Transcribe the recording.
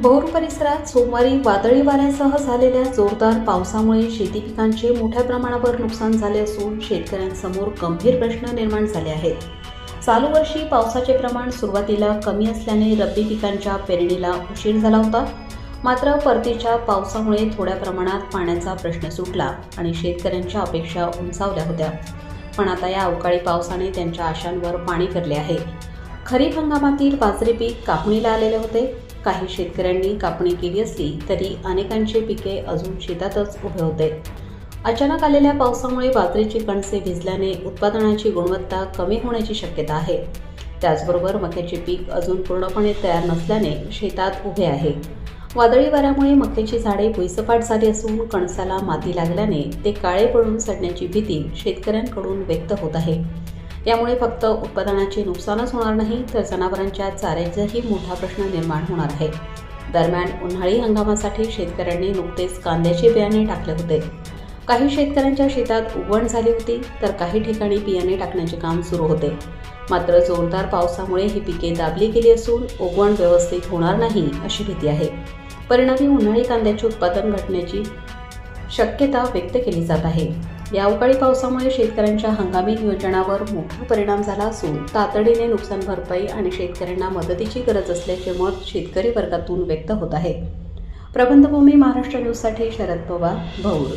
भौर परिसरात सोमवारी वादळी वाऱ्यासह झालेल्या जोरदार पावसामुळे शेती पिकांचे मोठ्या प्रमाणावर नुकसान झाले असून शेतकऱ्यांसमोर गंभीर प्रश्न निर्माण झाले आहेत. चालू वर्षी पावसाचे प्रमाण सुरुवातीला कमी असल्याने रब्बी पिकांच्या पेरणीला उशीर झाला होता. मात्र परतीच्या पावसामुळे थोड्या प्रमाणात पाण्याचा प्रश्न सुटला आणि शेतकऱ्यांच्या अपेक्षा उंचावल्या होत्या. पण आता या अवकाळी पावसाने त्यांच्या आशांवर पाणी फिरले आहे. खरीप हंगामातील बाजरी पीक कापणीला आलेले होते. काही शेतकऱ्यांनी कापणी केली असली तरी अनेकांचे पिके अजून शेतातच उभे होते. अचानक आलेल्या पावसामुळे बाजरीची कणसे भिजल्याने उत्पादनाची गुणवत्ता कमी होण्याची शक्यता आहे. त्याचबरोबर मक्याचे पीक अजून पूर्णपणे तयार नसल्याने शेतात उभे आहे. वादळी वाऱ्यामुळे मक्याची झाडे भुईसपाट झाली असून कणसाला माती लागल्याने ते काळे पडून सडण्याची भीती शेतकऱ्यांकडून व्यक्त होत आहे. यामुळे फक्त उत्पादनाचे नुकसानच होणार नाही तर जनावरांच्या चाऱ्याचाही मोठा प्रश्न निर्माण होणार आहे. दरम्यान उन्हाळी हंगामासाठी शेतकऱ्यांनी नुकतेच कांद्याचे बियाणे टाकले होते. काही शेतकऱ्यांच्या शेतात उगवण झाली होती तर काही ठिकाणी बियाणे टाकण्याचे काम सुरू होते. मात्र जोरदार पावसामुळे ही पिके दाबली गेली असून उगवण व्यवस्थित होणार नाही अशी भीती आहे. परिणामी उन्हाळी कांद्याचे उत्पादन घटण्याची शक्यता व्यक्त केली जात आहे. या अवकाळी पावसामुळे शेतकऱ्यांच्या हंगामी नियोजनावर मोठा परिणाम झाला असून तातडीने नुकसान भरपाई आणि शेतकऱ्यांना मदतीची गरज असल्याचे मत शेतकरी वर्गातून व्यक्त होत आहे. प्रबंधभूमी महाराष्ट्र न्यूजसाठी शरद पवार भौर